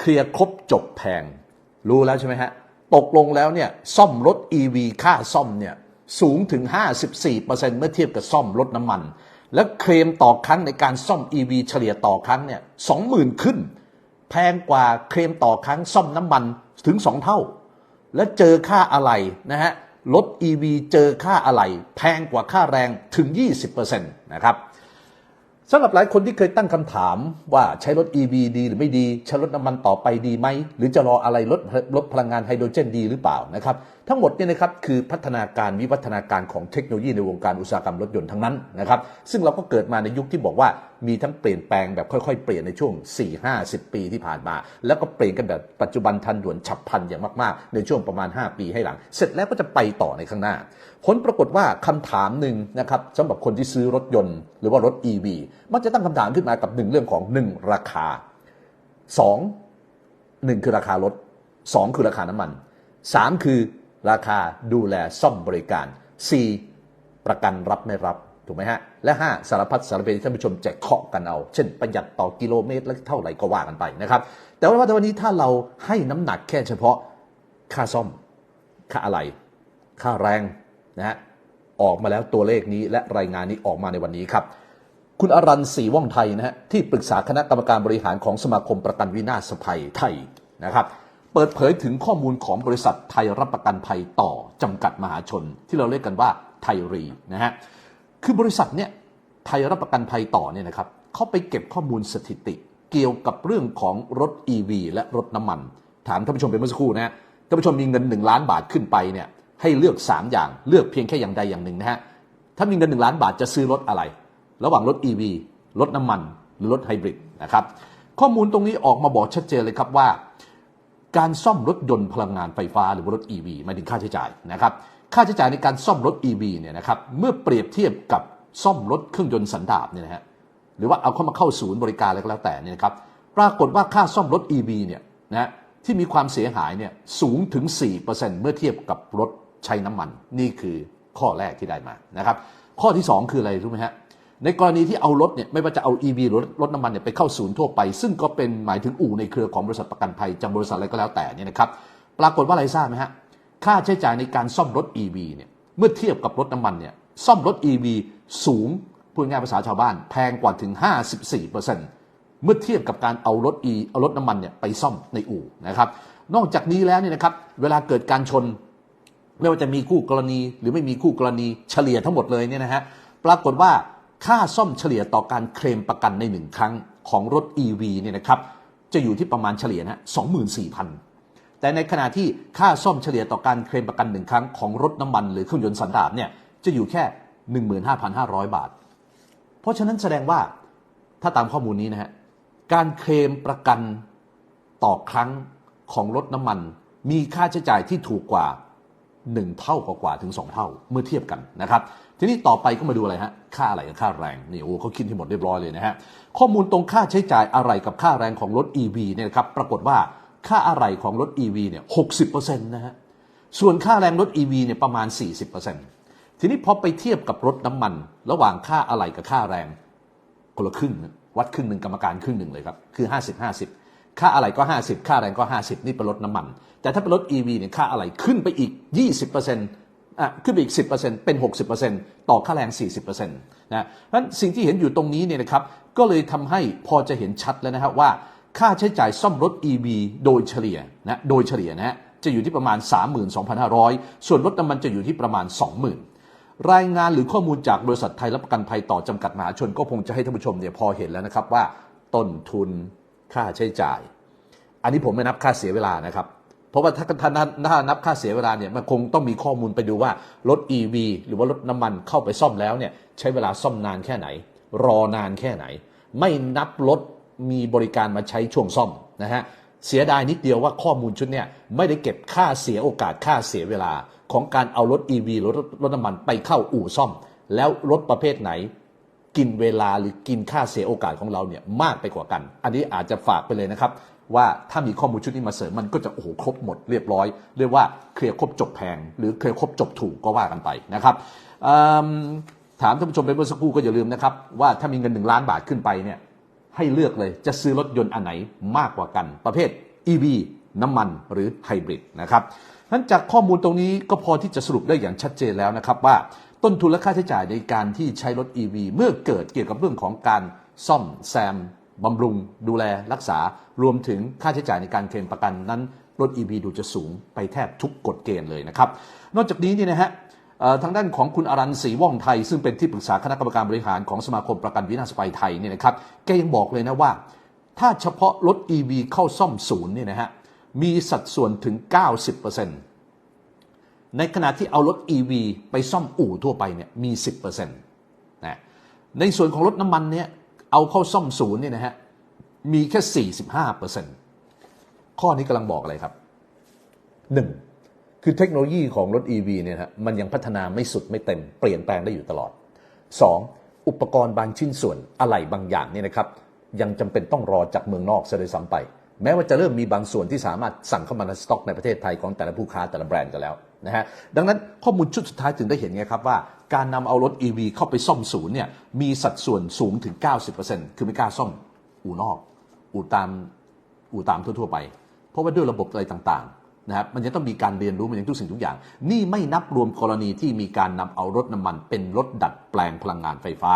เคลียร์ครบจบแพง รู้แล้วใช่ไหมฮะ ตกลงแล้วเนี่ยซ่อมรถ EV ค่าซ่อมเนี่ยสูงถึง 54%เมื่อเทียบกับซ่อมรถน้ำมัน และเคลมต่อครั้งในการซ่อม EV เฉลี่ยต่อครั้งเนี่ย20,000 ขึ้น แพงกว่าเคลมต่อครั้งซ่อมน้ำมันถึง 2 เท่า และเจอค่าอะไหล่นะฮะรถ EV เจอค่าอะไหล่แพงกว่าค่าแรงถึง 20%นะครับ สำหรับหลายคนที่เคยตั้งคำถามว่าใช้รถ EV ดีหรือไม่ดี ใช้รถน้ำมันต่อไปดีไหม หรือจะรออะไรรถรถพลังงานไฮโดรเจนดีหรือเปล่านะครับทั้งหมดเนี่ยนะครับคือพัฒนาการวิวัฒนาการของเทคโนโลยีในวงการอุตสาหกรรมรถยนต์ทั้งนั้นนะครับ ซึ่งเราก็เกิดมาในยุคที่บอกว่ามีทั้งเปลี่ยนแปลงแบบค่อยๆ เปลี่ยนในช่วง 4-50 ปีที่ผ่านมา แล้วก็เปลี่ยนกันแบบปัจจุบันทันด่วนฉับพลันอย่างมากๆ ในช่วงประมาณ 5 ปีให้หลัง เสร็จแล้วก็จะไปต่อในข้างหน้า ผลปรากฏว่าคำถามหนึ่งนะครับสำหรับคนที่ซื้อรถยนต์ หรือว่ารถ EV มันจะตั้งคำถามขึ้นมากับหนึ่งเรื่องของหนึ่งราคาสองหนึ่งคือราคารถสองคือราคาน้ำมันสามคือ ราคาดูแลซ่อมบริการสี่ประกันรับไม่รับถูกไหมฮะ และห้าสารพัดสารเพที่ท่านผู้ชมจะเคาะกันเอา เช่นประหยัดต่อกิโลเมตรและเท่าไหร่ก็ว่ากันไปนะครับ แต่ว่าวันนี้ถ้าเราให้น้ำหนักแค่เฉพาะค่าซ่อม ค่าอะไร ค่าแรงนะฮะออกมาแล้วตัวเลขนี้และรายงานนี้ออกมาในวันนี้ครับ คุณอรันศรีว่องไทยนะฮะที่ปรึกษาคณะกรรมการบริหารของสมาคมประกันวินาศภัยไทยนะครับ เปิดเผยถึงข้อมูลของบริษัทไทยรับประกันภัยต่อจำกัดมหาชน ที่เราเรียกกันว่าไทยรีนะฮะคือบริษัทเนี่ยไทยรับประกันภัยต่อเนี่ยนะครับเขาไปเก็บข้อมูลสถิติ เกี่ยวกับเรื่องของรถ EV และรถน้ำมัน ถามท่านผู้ชมไปเมื่อสักครู่นะฮะท่านผู้ชมมีเงิน 1 ล้านบาทขึ้นไปเนี่ยให้เลือก 3 อย่างเลือกเพียงแค่อย่างใดอย่างหนึ่งนะฮะถ้ามีเงิน 1 ล้านบาทจะซื้อรถอะไร ระหว่างรถ EV รถน้ำมัน หรือรถไฮบริดนะครับข้อมูลตรงนี้ออกมาบอกชัดเจนเลยครับว่า การซ่อมรถยนต์พลังงานไฟฟ้าหรือว่ารถ EV หมายถึงค่าใช้จ่ายนะครับค่าใช้จ่ายในการซ่อมรถ EV เนี่ยนะครับเมื่อเปรียบเทียบกับซ่อมรถเครื่องยนต์สันดาปเนี่ยนะฮะหรือว่าเอาเข้ามาเข้าศูนย์บริการอะไรก็แล้วแต่เนี่ยนะครับปรากฏว่าค่าซ่อมรถ EV เนี่ยนะที่มีความเสียหายเนี่ยสูงถึง 4%เมื่อเทียบกับรถใช้น้ำมัน นี่คือข้อแรกที่ได้มานะครับข้อที่ 2 คืออะไรรู้ไหมฮะ ในกรณีที่เอารถเนี่ยไม่ว่าจะเอา EV หรือรถน้ำมันเนี่ยไปเข้าศูนย์ทั่วไป ซึ่งก็เป็นหมายถึงอู่ในเครือของบริษัทประกันภัยจำบริษัทอะไรก็แล้วแต่เนี่ยนะครับปรากฏว่าอะไรทราบไหมฮะค่าใช้จ่ายในการซ่อมรถ EV เนี่ยเมื่อเทียบกับรถน้ำมันเนี่ยซ่อมรถ EV สูงพูดง่ายภาษาชาวบ้าน แพงกว่าถึง 54%เมื่อเทียบกับการเอารถ E เอารถน้ำมันเนี่ยไปซ่อมในอู่นะครับนอกจากนี้แล้วเนี่ยนะครับเวลาเกิดการชน ไม่ว่าจะมีคู่กรณีหรือไม่มีคู่กรณีเฉลี่ยทั้งหมดเลยเนี่ยนะฮะปรากฏว่า ค่าซ่อมเฉลี่ยต่อการเคลมประกันในหนึ่งครั้งของรถ EV เนี่ยนะครับจะอยู่ที่ประมาณเฉลี่ยนะ24,000 แต่ในขณะที่ค่าซ่อมเฉลี่ยต่อการเคลมประกันหนึ่งครั้งของรถน้ำมันหรือเครื่องยนต์สันดาปเนี่ยจะอยู่แค่ 15,500 บาท เพราะฉะนั้นแสดงว่าถ้าตามข้อมูลนี้นะฮะการเคลมประกันต่อครั้งของรถน้ำมัน มีค่าใช้จ่ายที่ถูกกว่า 1 เท่ากว่าถึง 2 เท่าเมื่อเทียบกันนะครับทีนี้ต่อไปก็มาดูอะไรฮะค่าอะไรกับค่าแรงนี่โอ้เขาคิดให้หมดเรียบร้อยเลยนะฮะข้อมูลตรงค่าใช้จ่ายอะไรกับค่าแรงของรถ EV เนี่ยนะครับปรากฏว่าค่าอะไรของรถ EV เนี่ย60%นะฮะส่วนค่าแรงรถ EV เนี่ยประมาณ 40%ทีนี้พอไปเทียบกับรถน้ำมัน ระหว่างค่าอะไรกับค่าแรงคนละครึ่งนวัดครึ่งหนึ่งกรรมการครึ่งหนึ่งเลยครับคือ 50 50 ค่าอะไรก็ 50 ค่าแรงก็ 50 นี่เป็นรถน้ำมัน แต่ถ้าเป็นรถ EV เนี่ยค่าอะไรขึ้นไปอีก 20%อะขึ้นไปอีก 10%เป็น 60%ต่อค่าแรง 40%นะเพราะฉะนั้นสิ่งที่เห็นอยู่ตรงนี้เนี่ยนะครับก็เลยทำให้พอจะเห็นชัดแล้วนะครับว่าค่าใช้จ่ายซ่อมรถ EV โดยเฉลี่ยนะโดยเฉลี่ยนะฮะจะอยู่ที่ประมาณ 32,500 ส่วนรถน้ำมันจะอยู่ที่ประมาณ 20,000 รายงานหรือข้อมูลจากบริษัทไทยรับประกันภัยต่อจำกัดมหาชนก็คงจะให้ท่านผู้ชมเนี่ยพอเห็นแล้วนะครับว่าต้นทุน ค่าใช้จ่าย อันนี้ผมไม่นับค่าเสียเวลานะครับ เพราะว่าถ้าถ้าถ้านับค่าเสียเวลาเนี่ยมันคงต้องมีข้อมูลไปดูว่ารถ EV หรือว่ารถน้ำมันเข้าไปซ่อมแล้วเนี่ยใช้เวลาซ่อมนานแค่ไหน รอนานแค่ไหน ไม่นับรถมีบริการมาใช้ช่วงซ่อมนะฮะเสียดายนิดเดียวว่าข้อมูลชุดเนี่ยไม่ได้เก็บค่าเสียโอกาสค่าเสียเวลา ของการเอารถ EV หรือรถรถน้ำมันไปเข้าอู่ซ่อม แล้วรถประเภทไหน กินเวลาหรือกินค่าเสียโอกาสของเราเนี่ยมากไปกว่ากัน อันนี้อาจจะฝากไปเลยนะครับว่าถ้ามีข้อมูลชุดนี้มาเสริมมันก็จะโอ้โหครบหมดเรียบร้อย เรียกว่าเคลียร์ครบจบแพง หรือเคลียร์ครบจบถูกก็ว่ากันไปนะครับถามท่านผู้ชมไปเมื่อสักครู่ก็อย่าลืมนะครับว่าถ้ามีเงิน 1 ล้านบาทขึ้นไปเนี่ยให้เลือกเลยจะซื้อรถยนต์อันไหนมากกว่ากัน ประเภท EV น้ำมันหรือไฮบริดนะครับนั้นจากข้อมูลตรงนี้ก็พอที่จะสรุปได้อย่างชัดเจนแล้วนะครับว่า ต้นทุนและค่าใช้จ่ายในการที่ใช้รถ EV เมื่อเกิดเกี่ยวกับเรื่องของการซ่อมแซมบำรุง ดูแลรักษา รวมถึงค่าใช้จ่ายในการเคลมประกันนั้นรถ EV ดูจะสูงไปแทบทุกกฎเกณฑ์เลยนะครับ นอกจากนี้นี่นะฮะทางด้านของคุณอรันศรีว่องไทย ซึ่งเป็นที่ปรึกษาคณะกรรมการบริหารของสมาคมประกันวินาศภัยไทยเนี่ยนะครับแกยังบอกเลยนะว่า ถ้าเฉพาะรถ EV เข้าซ่อมศูนย์เนี่ยนะฮะมีสัดส่วนถึง 90% ในขณะที่เอารถ EV ไปซ่อมอู่ทั่วไปเนี่ยมี 10%นะในส่วนของรถน้ำมันเนี่ยเอาเข้าซ่อมศูนย์เนี่ยนะฮะมีแค่ 45%ข้อนี้กำลังบอกอะไรครับหนึ่งคือเทคโนโลยีของรถ EV เนี่ยนะฮะมันยังพัฒนาไม่สุดไม่เต็มเปลี่ยนแปลงได้อยู่ตลอด 2. อุปกรณ์บางชิ้นส่วนอะไหล่บางอย่างเนี่ยนะครับยังจำเป็นต้องรอจากเมืองนอกซะด้วยซ้ำไป แม้ว่าจะเริ่มมีบางส่วนที่สามารถสั่งเข้ามาในสต็อกในประเทศไทยของแต่ละผู้ค้าแต่ละแบรนด์กันแล้วนะฮะดังนั้นข้อมูลชุดสุดท้ายถึงได้เห็นไงครับว่าการนำเอารถ EV เข้าไปซ่อมศูนย์เนี่ยมีสัดส่วนสูงถึง 90%คือไม่กล้าซ่อมอู่นอก อู่ตามอู่ตามทั่วๆไป เพราะว่าด้วยระบบอะไรต่างๆนะครับมันจะต้องมีการเรียนรู้มันยังทุกสิ่งทุกอย่าง นี่ไม่นับรวมกรณีที่มีการนำเอารถน้ำมัน เป็นรถดัดแปลงพลังงานไฟฟ้า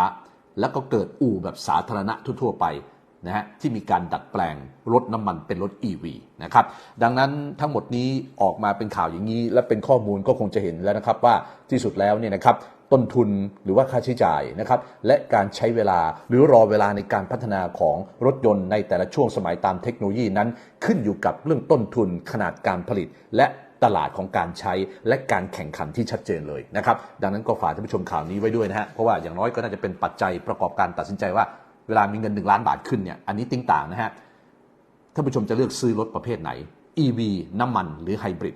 แล้วก็เกิดอู่แบบสาธารณะทั่วๆไป นะฮะที่มีการดัดแปลงรถน้ำมันเป็นรถ EV นะครับดังนั้นทั้งหมดนี้ออกมาเป็นข่าวอย่างนี้ และเป็นข้อมูลก็คงจะเห็นแล้วนะครับว่าที่สุดแล้วเนี่ยนะครับต้นทุนหรือว่าค่าใช้จ่ายนะครับและการใช้เวลาหรือรอเวลาในการพัฒนาของรถยนต์ในแต่ละช่วงสมัยตามเทคโนโลยีนั้น ขึ้นอยู่กับเรื่องต้นทุนขนาดการผลิต และตลาดของการใช้และการแข่งขันที่ชัดเจนเลยนะครับดังนั้นก็ฝากท่านผู้ชมข่าวนี้ไว้ด้วยนะฮะเพราะว่าอย่างน้อยก็น่าจะเป็นปัจจัยประกอบการตัดสินใจว่า เวลามีเงิน 1 ล้านบาทขึ้นเนี่ยอันนี้ติ้งต่างนะฮะท่านผู้ชมจะเลือกซื้อรถประเภทไหน EV น้ำมันหรือไฮบริด